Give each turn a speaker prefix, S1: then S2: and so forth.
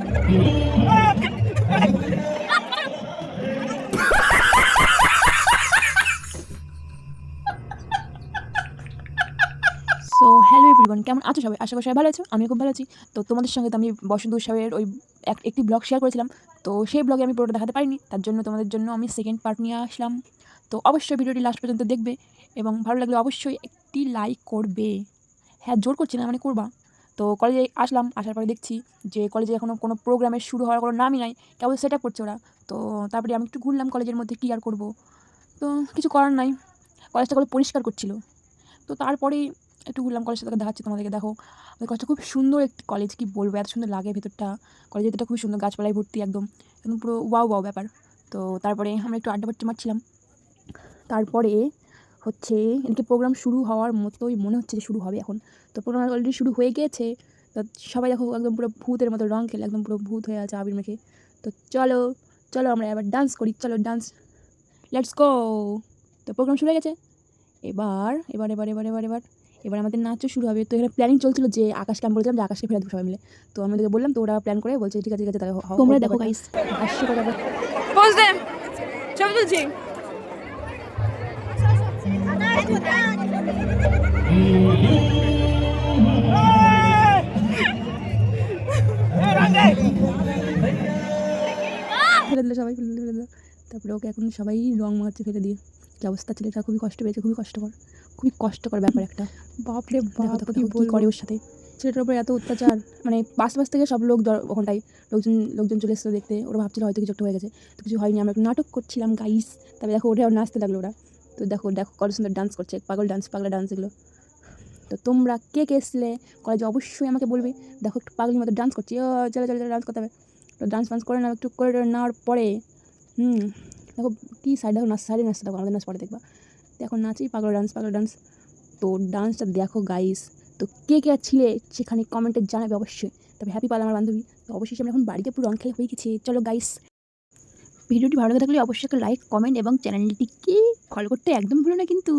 S1: So hello everyone কেমন আছো সবাই? আশা করি সবাই ভালো আছো আমি খুব ভালো আছি। তো তোমাদের সঙ্গে তো আমি বসন্ত উৎসবের ওই এক, একটি ব্লগ শেয়ার করেছিলাম। তো সেই ব্লগে আমি পুরোটা দেখাতে পারিনি, তার জন্য তোমাদের জন্য আমি সেকেন্ড পার্ট নিয়ে আসলাম। তো অবশ্যই ভিডিওটি লাস্ট পর্যন্ত দেখবে এবং ভালো লাগলে অবশ্যই একটি লাইক করবে। হ্যাঁ জোর করছি না মানে করবা। তো কলেজে আসলাম, আসার পরে দেখছি যে কলেজে এখনও কোনো প্রোগ্রামের শুরু হওয়ার কোনো নামই নাই কেবল সেট আপ করছে ওরা। তো তারপরে আমি একটু ঘুরলাম কলেজের মধ্যে, কী আর করব? তো কিছু করার নাই, কলেজটা কলে পরিষ্কার করছিল। তো তারপরে একটু ঘুরলাম কলেজটা তোকে দেখাচ্ছি তোমাদেরকে, দেখো। ওই কলেজটা খুব সুন্দর একটি কলেজ, কি বলব, এত সুন্দর লাগে ভেতরটা। কলেজের ভেতরটা খুবই সুন্দর, গাছপালায় ভর্তি একদম একদম পুরো ওয়াও ওয়াও ব্যাপার। তো তারপরে আমরা একটু আড্ডা পাড্ডা মারছিলাম। তারপরে হচ্ছে এদিকে প্রোগ্রাম শুরু হওয়ার মতোই মনে হচ্ছে যে শুরু হবে এখন। তো প্রোগ্রাম অলরেডি শুরু হয়ে গিয়েছে তো সবাই দেখো একদম পুরো ভূতের মতো রং খেলে একদম পুরো ভূত হয়ে আছে আবির মেখে। তো চলো চলো আমরা এবার ডান্স করি চলো ডান্স লেটস গো তো প্রোগ্রাম শুরু হয়ে গেছে। এবার এবার এবার এবার এবার এবার এবার আমাদের নাচও শুরু হবে। তো এখানে প্ল্যানিং চলছিল যে আকাশকে আমি বলছিলাম যে আকাশকে দেবো সবাই মিলে। তো আমি ওদেরকে বললাম তো ওরা প্ল্যান করে বলছে ঠিক আছে ঠিক আছে তাহলে
S2: তোমরা দেখো guys।
S1: আসছে কথা বল। ফেলে দিল সবাই ফেলে ফেলে দিল। তারপরে ওকে এখন সবাই রং মারছে ফেলে দিয়ে। কি অবস্থা ছেলেটা? খুবই কষ্ট পেয়েছে খুবই কষ্টকর। খুবই কষ্টকর ব্যাপার একটা।
S2: বাপরে বাপ কি
S1: করে ওর সাথে। ছেলেটার উপরে এত অত্যাচার। মানে পাশ পাশ থেকে সব লোক ওখানটায় লোকজন লোকজন চলে এসেছিল দেখতে। ওরা ভাবছিল হয়তো কিছু একটা হয়ে গেছে। তো কিছু হয়নি। আমরা একটু নাটক করছিলাম গাইস তবে দেখো ওটা নাচতে লাগল ওরা। তো দেখো দেখো কত সুন্দর ডান্স করছে, পাগল ডান্স পাগলা ডান্স এগুলো। তো তোমরা কে কে এসছিলে কলেজে অবশ্যই আমাকে বলবে। দেখো একটু পাগলি মতো ডান্স করছি, ও চলো চলো চলো ডান্স করতে হবে। তো ডান্স ফান্স করে নাও, একটু করে নেওয়ার পরে, হুম, দেখো কী সাইড দেখো নাচ সাইডে নাচতে দেখো আমাদের নাচ পরে দেখবা। দেখো নাচি, পাগল ডান্স পাগল ডান্স তো ডান্সটা দেখো গাইস তো কে কে ছিলে সেখানে কমেন্টে জানাবে অবশ্যই। তবে হ্যাপি পাল আমার বান্ধবী, তো অবশ্যই আমরা এখন বাড়িতে পুরো রং খেলা হয়ে গেছে। চলো গাইস ভিডিওটি ভালো লাগে থাকলে অবশ্যই একটা লাইক কমেন্ট এবং চ্যানেলটিকে ফলো করতে একদম ভুলো না কিন্তু।